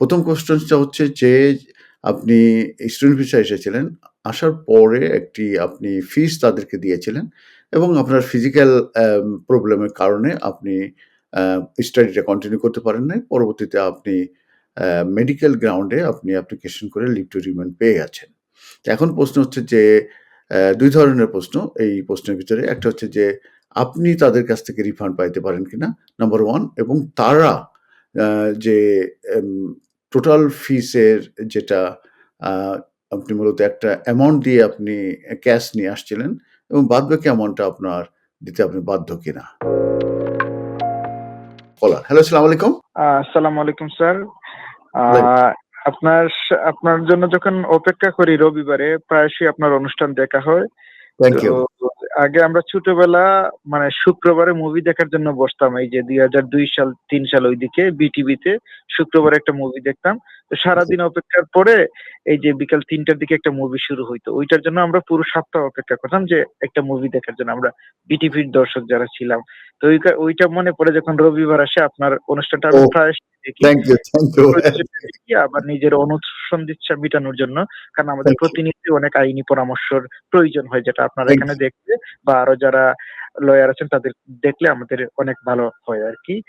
প্রথম কোয়েশ্চেনটা হচ্ছে যে, আপনি স্টুডেন্ট ভিসায় এসেছিলেন। আসার পরে একটি আপনি ফিস তাদেরকে দিয়েছিলেন এবং আপনার ফিজিক্যাল প্রবলেমের কারণে আপনি স্টাডিটা কন্টিনিউ করতে পারেন নাই। পরবর্তীতে আপনি মেডিকেল গ্রাউন্ডে আপনি অ্যাপ্লিকেশন করে লিভ টু রিমান্ড পেয়ে গেছেন। এখন প্রশ্ন হচ্ছে যে দুই ধরনের প্রশ্ন এই প্রশ্নের ভিতরে। একটা হচ্ছে যে, আপনি তাদের কাছ থেকে রিফান্ড পাইতে পারেন কিনা? নাম্বার ওয়ান এবং তারা যে টোটাল ফিসের যেটা আপনি মূলত একটা অ্যামাউন্ট দিয়ে আপনি ক্যাশ নিয়ে আসছিলেন এবং বাদবাকি অ্যামাউন্টটা আপনার দিতে আপনি বাধ্য কিনা? কলার। হ্যালো, আসসালামু আলাইকুম। আসসালামু আলাইকুম স্যার। আপনার আপনার জন্য যখন অপেক্ষা করি রবিবারে প্রায়শই আপনার অনুষ্ঠান দেখা হয়। Thank you. আগে আমরা ছোটবেলা মানে শুক্রবারে মুভি দেখার জন্য বসতাম। এই যে ২০০২ সাল ৩ সাল ঐদিকে বিটিভিতে শুক্রবারে একটা মুভি দেখতাম। তো সারাদিন অপেক্ষার পরে এই যে বিকাল তিনটার দিকে একটা মুভি শুরু হইতো। ওইটার জন্য আমরা পুরো সপ্তাহ অপেক্ষা করতাম যে একটা মুভি দেখার জন্য আমরা বিটিভির দর্শক যারা ছিলাম। তো ওইটা মনে পড়ে যখন রবিবার আসে আপনার অনুষ্ঠানটা আমি আবার নিজের অনুসন্ধিৎসা মিটানোর জন্য। কারণ আমাদের। প্রতিনিয়তই অনেক আইনি পরামর্শর প্রয়োজন হয় যেটা আপনারা এখানে। দেখলে বা আরও যারা লয়ার আছেন তাদের দেখলে আমাদের অনেক ভালো হয় আরকি।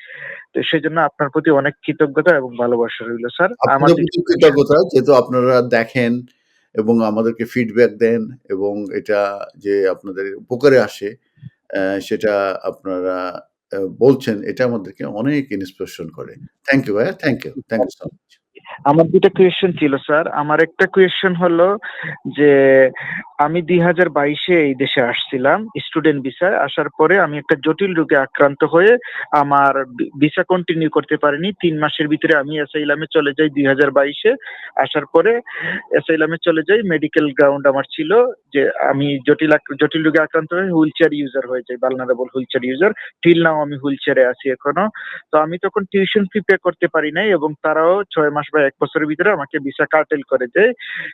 তো সেজন্য আপনার প্রতি অনেক কৃতজ্ঞতা এবং ভালোবাসা রইল স্যার। আমার আপনাদের ২ টা প্রতিও কোয়েশ্চেন কৃতজ্ঞতা যেহেতু আপনারা দেখেন এবং আমাদেরকে ফিডব্যাক দেন এবং এটা যে আপনাদের উপকারে আসে সেটা আপনারা বলছেন, এটা আমাদেরকে অনেক ইন্সপিরেশন করে। থ্যাংক ইউ ভাইয়া। Thank you. Thank you so much. আমার দুটা কোয়েশ্চেন ছিল স্যার। আমার একটা কোয়েশ্চেন হলো যে আমি দুই হাজার বাইশে এই দেশে আসছিলাম স্টুডেন্ট ভিসায়। আসার পরে আমি একটা জটিল রোগে আক্রান্ত হয়ে আমার ভিসা কন্টিনিউ করতে পারিনি। তিন মাসের ভিতরে আমি অ্যাসাইলাম চলে যাই দুই হাজার বাইশে আসার পরে অ্যাসাইলাম চলে যাই। মেডিকেল গ্রাউন্ড আমার ছিল যে আমি জটিল জটিল রোগে আক্রান্ত হয়ে হুইল চেয়ার ইউজার হয়ে যাই। Vulnerable wheelchair user. Till now আমি হুইল চেয়ারে আছি এখনও। তো আমি তখন টিউশন ফি পে করতে পারি নাই এবং তারাও ছয় মাস বা এক বছরের ভিতরে আমাকে ভিসা কার্টেল করে দেয়।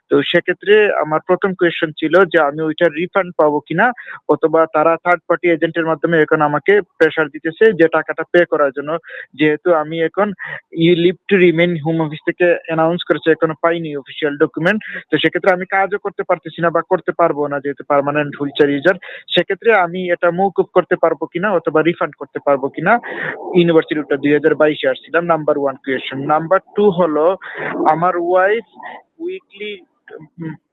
তো সেক্ষেত্রে আমার ১ম কোয়েশ্চেন ছিল যে আমি ওইটা রিফান্ড পাবো কিনা? অথবা তারা থার্ড পার্টি এজেন্টের মাধ্যমে এখন আমাকে প্রেশার দিতেছে যে টাকাটা পে করার জন্য। যেহেতু আমি এখন you leave to remain home office থেকে অ্যানাউন্স করেছে, এখনও পাইনি অফিসিয়াল ডকুমেন্ট। তো সেক্ষেত্রে আমি কাজও করতে পারতেছি না বা করতে পারব না, যেহেতু পার্মানেন্ট হুইলচেয়ার ইউজার। সেক্ষেত্রে আমি এটা মওকুফ করতে পারব কিনা, অথবা রিফান্ড করতে পারব কিনা? ইউনিভার্সিটিটা ২০২২ এ আসছিলাম নাম্বার 1 কোয়েশ্চেন। নাম্বার টু হলো, আমার ওয়াইফ উইকলি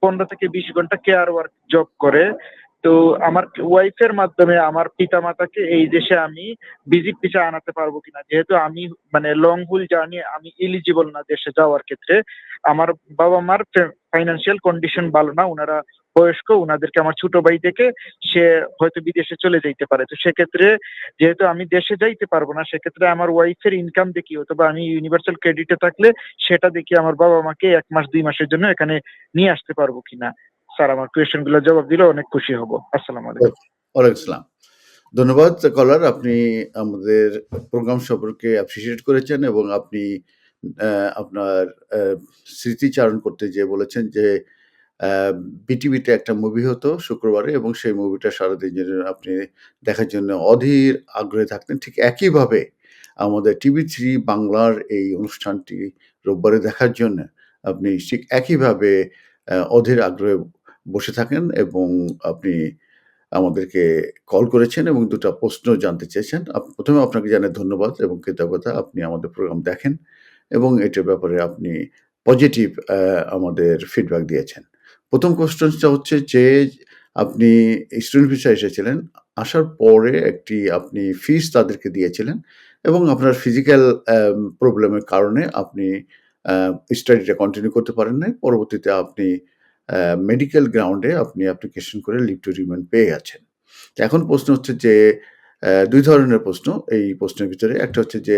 ১৫ থেকে ২০ ঘণ্টা কেয়ার ওয়ার্ক জব করে। তো আমার ওয়াইফের মাধ্যমে আমার পিতা মাতাকে এই দেশে আমি ভিজিট ভিসা আনাতে পারব কিনা? যেহেতু আমি মানে লং হুল জার্নি আমি এলিজিবল না দেশে যাওয়ার ক্ষেত্রে। আমার বাবা-মার ফে ফাইন্যান্সিয়াল কন্ডিশন ভালো না। উনারা বয়স্ক। ওনাদেরকে আমার ছোট ভাই দেখে সে হয়তো বিদেশে চলে যাইতে পারে। তো সেক্ষেত্রে যেহেতু আমি দেশে যাইতে পারব না, সেক্ষেত্রে আমার ওয়াইফের ইনকাম দেখিয়ে অথবা আমি ইউনিভার্সাল ক্রেডিটে থাকলে সেটা দেখি আমার বাবা-মাকে এক মাস, দুই মাসের জন্য এখানে নিয়ে আসতে পারব কিনা? স্যার, আমার কোয়েশ্চেনগুলোর জবাব দিলে অনেক খুশি হব। আসসালাম আলাইকুম। আসসালাম। ধন্যবাদ কলার। আপনি আমাদের প্রোগ্রাম সম্পর্কে অ্যাপ্রিশিয়েট করেছেন এবং আপনি আপনার স্মৃতিচারণ করতে যেয়ে বলেছেন যে বিটিভিতে একটা মুভি হতো শুক্রবারে এবং সেই মুভিটা সারাদিন জন্য আপনি দেখার জন্য অধীর আগ্রহে থাকতেন। ঠিক একইভাবে আমাদের টিভি3 বাংলার এই অনুষ্ঠানটি রোববারে দেখার জন্য আপনি ঠিক একইভাবে অধীর আগ্রহে বসে থাকেন এবং আপনি আমাদেরকে কল করেছেন এবং ২ টা প্রশ্ন জানতে চেয়েছেন। ১ম আপনাকে জানাই ধন্যবাদ এবং কৃতজ্ঞতা। আপনি আমাদের প্রোগ্রাম দেখেন এবং এটার ব্যাপারে আপনি পজিটিভ আমাদের ফিডব্যাক দিয়েছেন। ১ম কোয়েশ্চেনটা হচ্ছে যে, আপনি স্টুডেন্ট ভিসায় এসেছিলেন। আসার পরে একটি আপনি ফিস তাদেরকে দিয়েছিলেন এবং আপনার ফিজিক্যাল প্রবলেমের কারণে আপনি স্টাডিটা কন্টিনিউ করতে পারেন নাই। পরবর্তীতে আপনি মেডিকেল গ্রাউন্ডে আপনি অ্যাপ্লিকেশন করে লিভ টু রিমান্ড পেয়ে গেছেন। এখন প্রশ্ন হচ্ছে যে দুই ধরনের প্রশ্ন এই প্রশ্নের ভিতরে। একটা হচ্ছে যে,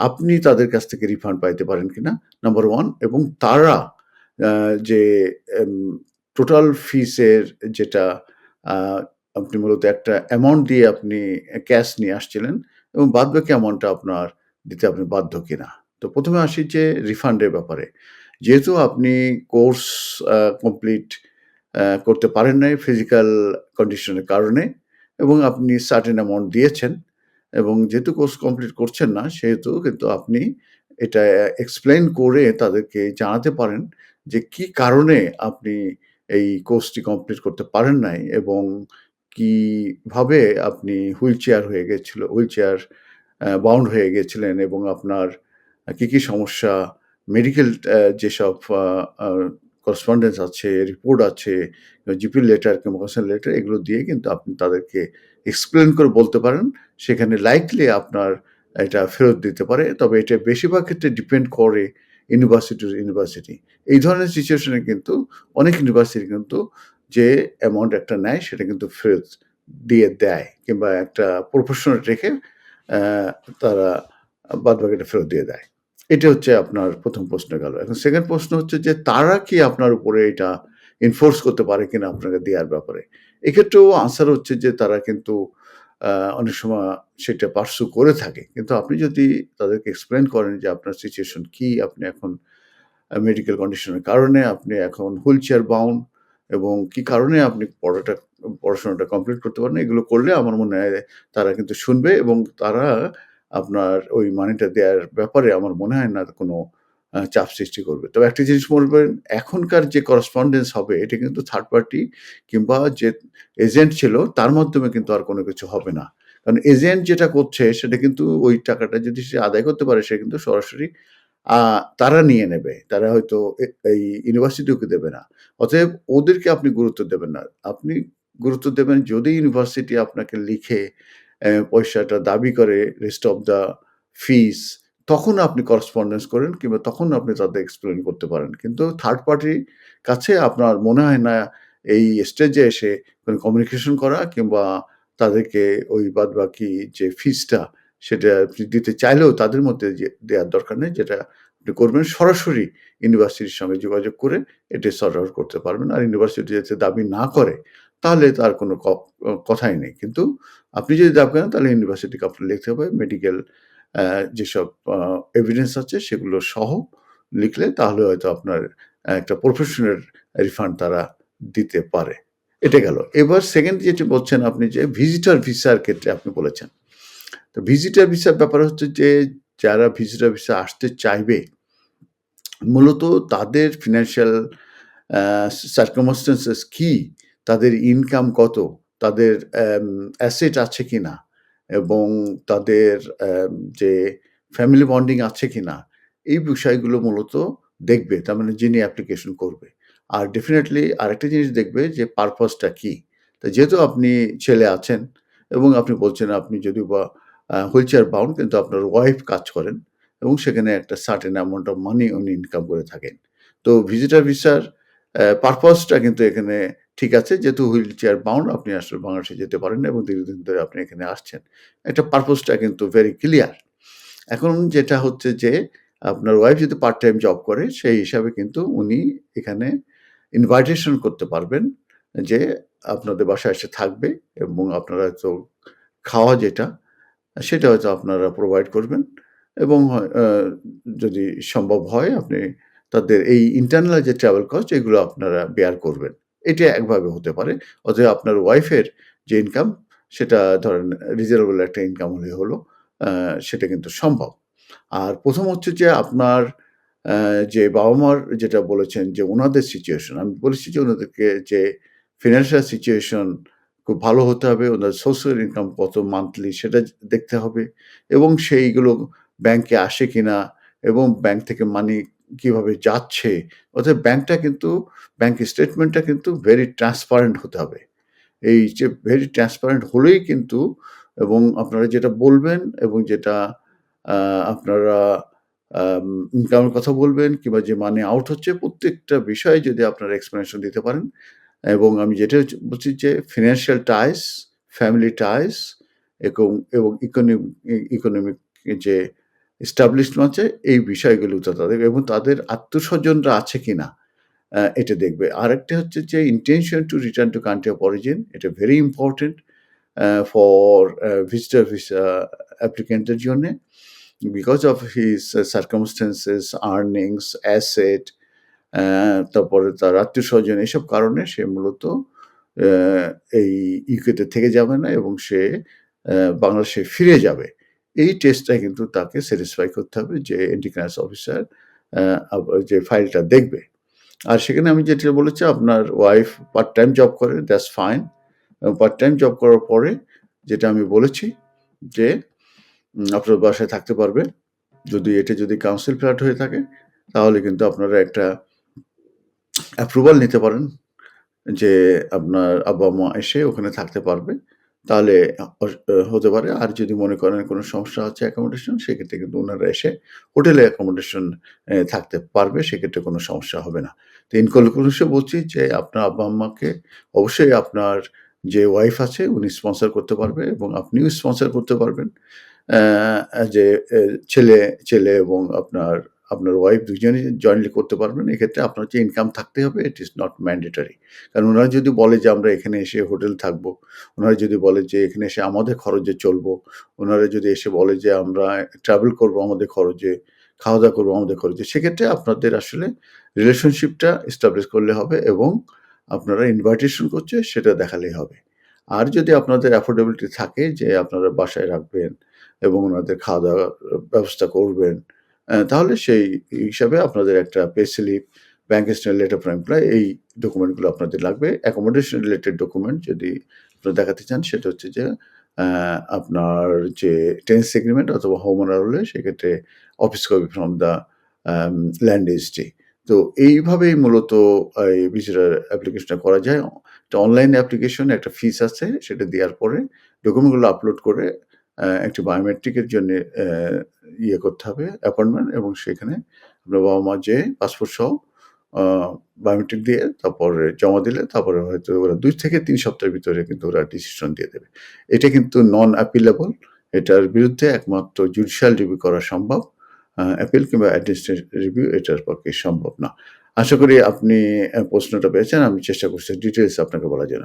আপনি তাদের কাছ থেকে রিফান্ড পাইতে পারেন কিনা? নাম্বার ওয়ান এবং তারা যে টোটাল ফিসের যেটা আপনি মূলত একটা অ্যামাউন্ট দিয়ে আপনি ক্যাশ নিয়ে আসছিলেন এবং বাদবাকি অ্যামাউন্টটা আপনার দিতে আপনি বাধ্য কিনা? তো প্রথমে আসি যে রিফান্ডের ব্যাপারে। যেহেতু আপনি কোর্স কমপ্লিট করতে পারেন নাই ফিজিক্যাল কন্ডিশনের কারণে এবং আপনি সার্টেন অ্যামাউন্ট দিয়েছেন এবং যেহেতু কোর্স কমপ্লিট করছেন না, সেহেতু কিন্তু আপনি এটা এক্সপ্লেইন করে তাদেরকে জানাতে পারেন যে কি কারণে আপনি এই কোর্সটি কমপ্লিট করতে পারেন নাই এবং কীভাবে আপনি হুইল চেয়ার হয়ে গেছিল, হুইল চেয়ার বাউন্ড হয়ে গেছিলেন এবং আপনার কি কি সমস্যা মেডিকেল যেসব করসপন্ডেন্স আছে রিপোর্ট আছে, জিপি লেটার কনসাল লেটার এগুলো দিয়ে কিন্তু আপনি তাদেরকে এক্সপ্লেন করে বলতে পারেন। সেখানে লাইকলি আপনার এটা ফেরত দিতে পারে। তবে এটা বেশিরভাগ ক্ষেত্রে ডিপেন্ড করে ইউনিভার্সিটি টু ইউনিভার্সিটি এই ধরনের সিচুয়েশনে কিন্তু অনেক ইউনিভার্সিটি কিন্তু যে অ্যামাউন্ট একটা নেয়, সেটা কিন্তু ফেরত দিয়ে দেয় কিংবা একটা প্রফেশনাল রেখে তারা বাদ বাকিটা ফেরত দিয়ে দেয়। এটা হচ্ছে আপনার প্রথম প্রশ্ন গেল। এখন সেকেন্ড প্রশ্ন হচ্ছে যে, তারা কি আপনার উপরে এটা এনফোর্স করতে পারে কিনা আপনাকে দেওয়ার ব্যাপারে? এক্ষেত্রেও আনসার হচ্ছে যে, তারা কিন্তু অনেক সময় সেটা পার্সু করে থাকে। কিন্তু আপনি যদি তাদেরকে এক্সপ্লেন করেন যে আপনার সিচুয়েশন কি, আপনি এখন মেডিকেল কন্ডিশনের কারণে, আপনি এখন হুইল চেয়ার বাউন্ড এবং কি কারণে আপনি পড়াটা, পড়াশোনাটা কমপ্লিট করতে পারেন, এগুলো করলে আমার মনে হয় তারা কিন্তু শুনবে এবং তারা আপনার ওই মানিটা দেওয়ার ব্যাপারে আমার মনে হয় না কোনো চাপ সৃষ্টি করবে। তবে একটা জিনিস বলবেন এখনকার যে করসপন্ডেন্স হবে, এটা কিন্তু থার্ড পার্টি কিংবা যে এজেন্ট ছিল, তার মাধ্যমে কিন্তু আর কোনো কিছু হবে না। কারণ এজেন্ট যেটা করছে, সেটা কিন্তু ওই টাকাটা যদি সে আদায় করতে পারে, সে কিন্তু সরাসরি তারা নিয়ে নেবে। তারা হয়তো এই ইউনিভার্সিটিকে দেবে না। অতএব ওদেরকে আপনি গুরুত্ব দেবেন না। আপনি গুরুত্ব দেবেন যদি ইউনিভার্সিটি আপনাকে লিখে পয়সাটা দাবি করে রেস্ট অফ দ্য ফিস তখন আপনি করসপন্ডেন্স করেন কিংবা তখন আপনি তাদের এক্সপ্লেন করতে পারেন। কিন্তু থার্ড পার্টির কাছে আপনার মনে হয় না এই স্টেজে এসে কমিউনিকেশন করা কিংবা তাদেরকে ওই বাদ বাকি যে ফিজটা সেটা আপনি দিতে চাইলেও তাদের মধ্যে দেওয়ার দরকার নেই, যেটা আপনি করবেন সরাসরি ইউনিভার্সিটির সঙ্গে যোগাযোগ করে এটা সর্ট আউট করতে পারবেন। আর ইউনিভার্সিটি যাতে দাবি না করে, তাহলে তার কোনো কথাই নেই। কিন্তু আপনি যদি দাবি করেন তাহলে ইউনিভার্সিটিকে আপনার লিখতে হবে মেডিকেল যেসব এভিডেন্স আছে সেগুলো সহ লিখলে তাহলে হয়তো আপনার একটা প্রফেশনাল রিফান্ড তারা দিতে পারে। এটা গেল। এবার সেকেন্ড যেটি বলছেন আপনি যে ভিজিটার ভিসার ক্ষেত্রে আপনি বলেছেন। তো ভিজিটার ভিসার ব্যাপার হচ্ছে যে যারা ভিজিটার ভিসা আসতে চাইবে, মূলত তাদের ফিনান্সিয়াল সার্কমস্টেন্সেস কি, তাদের ইনকাম কত, তাদের অ্যাসেট আছে কি না এবং তাদের যে ফ্যামিলি বন্ডিং আছে কি না এই বিষয়গুলো মূলত দেখবে, তার মানে যিনি অ্যাপ্লিকেশন করবে। আর ডেফিনেটলি আরেকটা জিনিস দেখবে যে পারপাসটা কি। তা যেহেতু আপনি ছেলে আছেন এবং আপনি বলছেন আপনি যদি বা হুইল চেয়ার বাউন্ড কিন্তু আপনার ওয়াইফ কাজ করেন এবং সেখানে একটা সার্টেন অ্যামাউন্ট অফ মানি উনি ইনকাম করে থাকেন। তো ভিজিটার ভিসার পারপাসটা কিন্তু এখানে ঠিক আছে। যেহেতু হুইল চেয়ার বাউন্ড আপনি আসলে বাংলাদেশে যেতে পারেন এবং দীর্ঘদিন ধরে আপনি এখানে আসছেন। এটা পারপাসটা কিন্তু ভেরি ক্লিয়ার এখন যেটা হচ্ছে যে, আপনার ওয়াইফ যদি পার্ট টাইম জব করে, সেই হিসাবে কিন্তু উনি এখানে ইনভাইটেশন করতে পারবেন যে, আপনাদের বাসায় এসে থাকবে এবং আপনারা হয়তো খাওয়া যেটা, সেটা হয়তো আপনারা প্রোভাইড করবেন এবং যদি সম্ভব হয়, আপনি তাদের এই ইন্টারনাল যে ট্রাভেল কস্ট এগুলো আপনারা বেয়ার করবেন। এটা একভাবে হতে পারে। অতএব আপনার ওয়াইফের যে ইনকাম সেটা ধরেন রিজনেবল একটা ইনকাম হলে হলো সেটা কিন্তু সম্ভব। আর প্রথম হচ্ছে যে আপনার যে বাবা মার যেটা বলেছেন যে ওনাদের সিচুয়েশন আমি বলেছি যে ওনাদেরকে যে ফিনান্সিয়াল সিচুয়েশন খুব ভালো হতে হবে ওনার সোর্সের ইনকাম কত মান্থলি সেটা দেখতে হবে এবং সেইগুলো ব্যাংকে আসে কিনা এবং ব্যাংক থেকে মানি কীভাবে যাচ্ছে অর্থাৎ ব্যাংকটা কিন্তু, ব্যাংক স্টেটমেন্টটা কিন্তু ভেরি ট্রান্সপারেন্ট হতে হবে। এই যে ভেরি ট্রান্সপারেন্ট হলেই কিন্তু, এবং আপনারা যেটা বলবেন এবং যেটা আপনারা ইনকামের কথা বলবেন কিংবা যে মানে আউট হচ্ছে, প্রত্যেকটা বিষয়ে যদি আপনারা এক্সপ্লেনেশন দিতে পারেন। এবং আমি যেটা বলছি যে ফিনান্সিয়াল টাইস ফ্যামিলি টাইস এবং এবং ইকোনমিক ইকোনমিক যে এস্টাবলিশমেন্ট আছে এই বিষয়গুলো তো তাদের এবং তাদের আত্মস্বজনরা আছে কি না এটা দেখবে। আরেকটা হচ্ছে যে intention to return to country of origin এটা very important for visitor visa অ্যাপ্লিকেন্টের জন্যে। Because of his circumstances earnings asset তারপরে তার আত্মীয় স্বজন এসব কারণে সে মূলত এই ইউকেতে থেকে যাবে না এবং সে বাংলাদেশে ফিরে যাবে। এই টেস্টটা কিন্তু তাকে স্যাটিসফাই করতে হবে যে এন্টি ক্লিয়ারেন্স অফিসার যে ফাইলটা দেখবে। আর সেখানে আমি যেটা বলেছি, আপনার ওয়াইফ পার্ট টাইম জব করে that's fine part time job করার পরে যেটা আমি বলেছি যে আপনার বাসায় থাকতে পারবে। যদি এটা যদি কাউন্সিল ফ্ল্যাট হয়ে থাকে, তাহলে কিন্তু আপনারা একটা অ্যাপ্রুভাল নিতে পারেন যে আপনার আব্বা মা এসে ওখানে থাকতে পারবে। তাহলে হতে পারে। আর যদি মনে করেন কোনো সমস্যা হচ্ছে অ্যাকোমোডেশন সেক্ষেত্রে কিন্তু ওনারা এসে হোটেলে অ্যাকোমোডেশন থাকতে পারবে, সেক্ষেত্রে কোনো সমস্যা হবে না। তো ইন কনক্লুশন বলছি যে, আপনার আব্বা আম্মাকে অবশ্যই আপনার যে ওয়াইফ আছে, উনি স্পন্সর করতে পারবে এবং আপনিও স্পন্সর করতে পারবেন। যে ছেলে ছেলে এবং আপনার আপনার ওয়াইফ দুজনেই জয়েন্টলি করতে পারবেন, এক্ষেত্রে আপনার যে ইনকাম থাকতে হবে ইট ইজ নট ম্যান্ডেটারি কারণ ওনারা যদি বলে যে আমরা এখানে এসে হোটেল থাকব, ওনারা যদি বলে যে এখানে এসে আমাদের খরচে চলবো, ওনারা যদি এসে বলে যে আমরা ট্রাভেল করব আমাদের খরচে খাওয়া দাওয়া করব আমাদের খরচে, সেক্ষেত্রে আপনাদের আসলে রিলেশনশিপটা এস্টাবলিশ করলে হবে এবং আপনারা ইনভাইটেশন করছে সেটা দেখালেই হবে। আর যদি আপনাদের অ্যাফোর্ডেবিলিটি থাকে যে আপনারা বাসায় রাখবেন এবং ওনাদের খাওয়া দাওয়ার ব্যবস্থা করবেন তাহলে সেই হিসাবে আপনাদের একটা pay slip bank statement letter for employ এই ডকুমেন্টগুলো আপনাদের লাগবে। অ্যাকোমোডেশন রিলেটেড ডকুমেন্ট যদি আপনারা দেখাতে চান, সেটা হচ্ছে যে আপনার যে টেন্স এগ্রিমেন্ট অথবা হোম ওনার হলে সেক্ষেত্রে office copy from the land registry তো এইভাবেই মূলত এই ভিজিটার অ্যাপ্লিকেশনটা করা যায়। একটা অনলাইন অ্যাপ্লিকেশন একটা ফিস আছে, সেটা দেওয়ার পরে ডকুমেন্টগুলো আপলোড করে একটি বায়োমেট্রিকের জন্য ইয়ে করতে হবে অ্যাপয়েন্টমেন্ট এবং সেখানে আপনার বাবা মা যে পাসপোর্ট সহ বায়োমেট্রিক দিয়ে তারপরে জমা দিলে তারপরে হয়তো ওরা দুই থেকে তিন সপ্তাহের ভিতরে কিন্তু ওরা ডিসিশন দিয়ে দেবে। এটা কিন্তু নন অ্যাপিলেবল এটার বিরুদ্ধে একমাত্র জুডিশিয়াল রিভিউ করা সম্ভব অ্যাপিল কিংবা অ্যাডমিনিস্ট্রেটিভ রিভিউ এটার পক্ষে সম্ভব না। আশা করি আপনি প্রশ্নটা পেয়েছেন, আমি চেষ্টা করছি ডিটেলস আপনাকে বলার জন্য।